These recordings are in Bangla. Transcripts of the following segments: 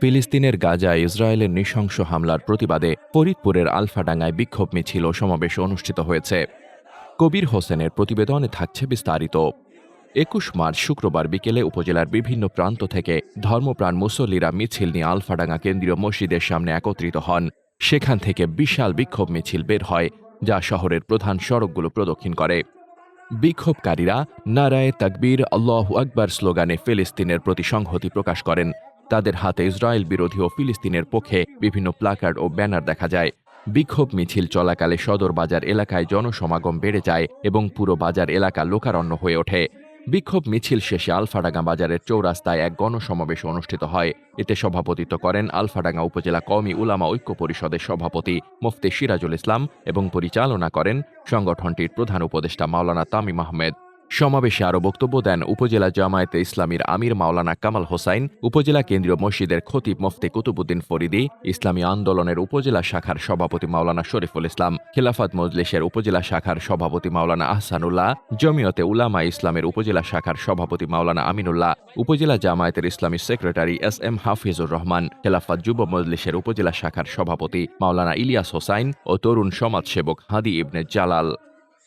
ফিলিস্তিনের গাজায় ইসরায়েলের নৃশংস হামলার প্রতিবাদে ফরিদপুরের আলফাডাঙ্গায় বিক্ষোভ মিছিল সমাবেশ অনুষ্ঠিত হয়েছে। কবির হোসেনের প্রতিবেদনে থাকছে বিস্তারিত। একুশ মার্চ শুক্রবার বিকেলে উপজেলার বিভিন্ন প্রান্ত থেকে ধর্মপ্রাণ মুসল্লিরা মিছিল নিয়ে আলফাডাঙ্গা কেন্দ্রীয় মসজিদের সামনে একত্রিত হন। সেখান থেকে বিশাল বিক্ষোভ মিছিল বের হয়, যা শহরের প্রধান সড়কগুলো প্রদক্ষিণ করে। বিক্ষোভকারীরা নারায় তাকবীর, আল্লাহ আকবার স্লোগানে ফিলিস্তিনের প্রতি সংহতি প্রকাশ করেন। তাদের হাতে ইসরায়েল বিরোধী ও ফিলিস্তিনের পক্ষে বিভিন্ন প্লাকার্ড ও ব্যানার দেখা যায়। বিক্ষোভ মিছিল চলাকালে সদর বাজার এলাকায় জনসমাগম বেড়ে যায় এবং পুরো বাজার এলাকা লোকারণ্য হয়ে ওঠে। বিক্ষোভ মিছিল শেষে আলফাডাঙ্গা বাজারের চৌরাস্তায় এক গণসমাবেশ অনুষ্ঠিত হয়। এতে সভাপতিত্ব করেন আলফাডাঙ্গা উপজেলা কওমি উলামা ঐক্য পরিষদের সভাপতি মুফতি সিরাজুল ইসলাম এবং পরিচালনা করেন সংগঠনটির প্রধান উপদেষ্টা মাওলানা তামিম আহমেদ। সমাবেশে আরও বক্তব্য দেন উপজেলা জামায়াতে ইসলামীর আমির মাওলানা কামাল হোসাইন, উপজেলা কেন্দ্রীয় মসজিদের খতিব মুফতি কুতুবুদ্দিন ফরিদি, ইসলামী আন্দোলনের উপজেলা শাখার সভাপতি মাওলানা শরীফুল ইসলাম, খিলাফত মজলিসের উপজেলা শাখার সভাপতি মাওলানা আহসানুল্লাহ, জমিয়তে উলামা ইসলামের উপজেলা শাখার সভাপতি মাওলানা আমিনুল্লাহ, উপজেলা জামায়াতের ইসলামী secretary S M Hafizur Rahman, খেলাফত যুব মজলিসের উপজেলা শাখার সভাপতি মাওলানা ইলিয়াস হোসাইন ও তরুণ সমাজসেবক হাদি ইবনে জালাল।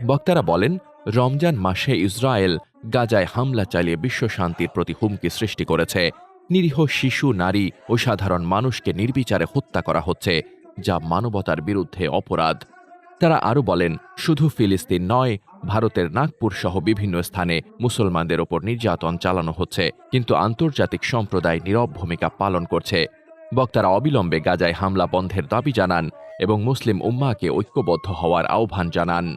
বক্তারা বলেন রমজান মাসে ইসরায়েল গাজায় হামলা চালিয়ে বিশ্ব শান্তির প্রতি হুমকি সৃষ্টি করেছে। নিরীহ শিশু, নারী ও সাধারণ মানুষকে নির্বিচারে হত্যা করা হচ্ছে, যা মানবতার বিরুদ্ধে অপরাধ। তারা আরও বলেন, শুধু ফিলিস্তিন নয়, ভারতের নাগপুর সহ বিভিন্ন স্থানে মুসলমানদের ওপর নির্যাতন চালানো হচ্ছে, কিন্তু আন্তর্জাতিক সম্প্রদায় নীরব ভূমিকা পালন করছে। বক্তারা অবিলম্বে গাজায় হামলা বন্ধের দাবি জানান এবং মুসলিম উম্মাকে ঐক্যবদ্ধ হওয়ার আহ্বান জানান।